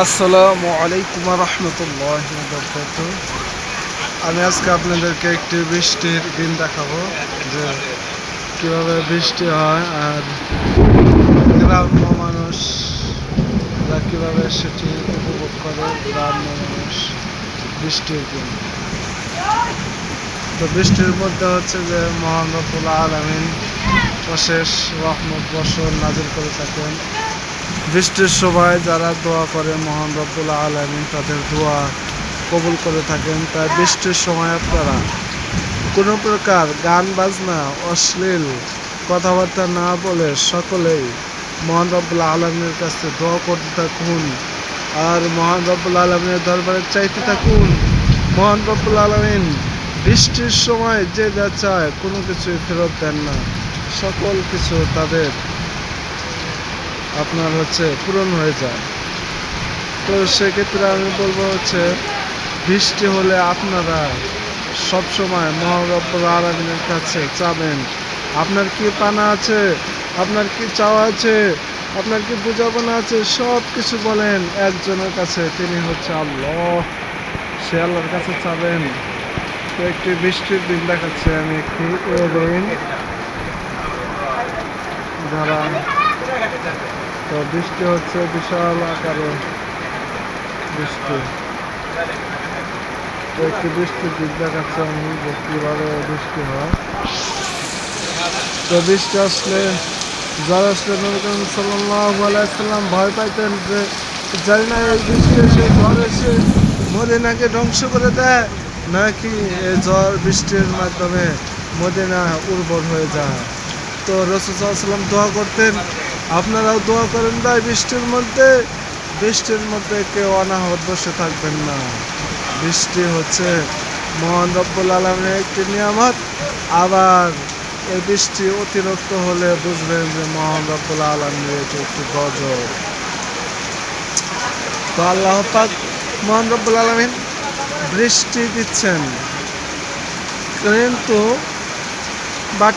আসসালামু আলাইকুম রহমতুল্লাহ আমি আজকে আপনাদেরকে একটি বৃষ্টির দিন দেখাবো, যে কীভাবে বৃষ্টি হয় আর গ্রাম্য মানুষরা কীভাবে সেটি উপভোগ করে, গ্রাম্য মানুষ বৃষ্টির দিন। তো বৃষ্টির মধ্যে হচ্ছে যে মহান রব্বুল আলমিন অশেষ রহমত বর্ষণ নাজিল করে থাকেন। বৃষ্টির সময় যারা দোয়া করে মহান রব্বুল আলমিন তাদের দোয়া কবুল করে থাকেন। তাই বৃষ্টির সময় আপনারা কোনো প্রকার গান, বাজনা, অশ্লীল কথাবার্তা না বলে সকলেই মহান রব্বুল আলমীর কাছে দোয়া করতে থাকুন। আর মহান রব্বুল আলমিনের দরবারে চাইতে থাকুন, মহান রব্বুল আলমিন বৃষ্টির সময় যে যা চায় কোনো কিছুই ফেরত দেন না। সকল কিছু তাদের আপনার হচ্ছে পূরণ হয়ে যায়। তো সেক্ষেত্রে আমি বলব হচ্ছে, বৃষ্টি হলে আপনারা সব সময় মহারব্বুল আলমিনের কাছে চাবেন আপনার কি পানা আছে? আপনার কি চাওয়া আছে? আপনার কি বুঝাবনা আছে? সব কিছু বলেন একজনের কাছে, তিনি হচ্ছে আল্লাহ। সে আল্লাহর কাছে চাবেন তো একটি বৃষ্টির দিন দেখাচ্ছে আমি একটি রেইন যারা তো বৃষ্টি হচ্ছে, বিশাল আকারে বৃষ্টি। তো একটি বৃষ্টির দিক দেখাচ্ছে আমি যে কীভাবে বৃষ্টি হয়। তো বৃষ্টি আসলে যারা নবীন সাল্লাম ভয় পাইতেন যে, জানি না এই বৃষ্টি এসে ঝড় এসে মদিনাকে ধ্বংস করে দেয়, নাকি এই ঝড় বৃষ্টির মাধ্যমে মদিনা উর্বর হয়ে যায়। তো রসুলাম দোয়া করতেন আপনারাও দোয়া করেন ভাই, বৃষ্টির মধ্যে। বৃষ্টির মধ্যে কেউ অনাহত বসে থাকবেন না। বৃষ্টি হচ্ছে মহান রব্বুল আলমের একটি নিয়ামত। আবার এই বৃষ্টি অতিরিক্ত হলে বুঝবেন যে মহান রব্বুল আলমের এটি একটি গজব। তো আল্লাহ পাক মহান রব্বুল আলমিন বৃষ্টি দিচ্ছেন। কিন্তু বাট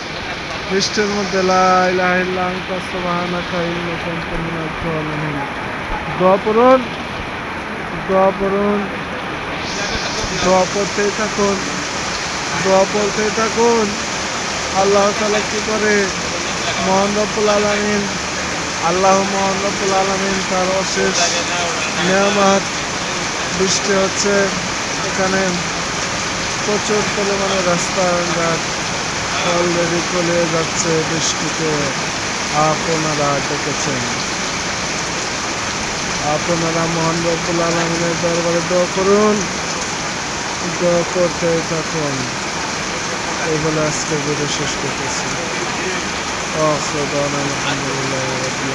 বৃষ্টির মধ্যে দোয়া পড়ুন দোয়া থাকুন দোয়া পড়তেই থাকুন। আল্লাহ তালা কি করে? রব্বুল আলমিন, আল্লাহ মোহান রব্বুল আলমিন তার অশেষ নিয়ামত বৃষ্টি হচ্ছে। এখানে প্রচুর পরিমাণে রাস্তাঘাট অলরেডি চলে যাচ্ছে বৃষ্টিতে। আপনারা ডেকেছেন আপনারা মোহন রব্বুল দরবারে দোয়া করুন। দোয়া করতে থাকুন। এই বলে আজকে ভিডিও শেষ করতেছি। আলহামদুলিল্লাহ রবিল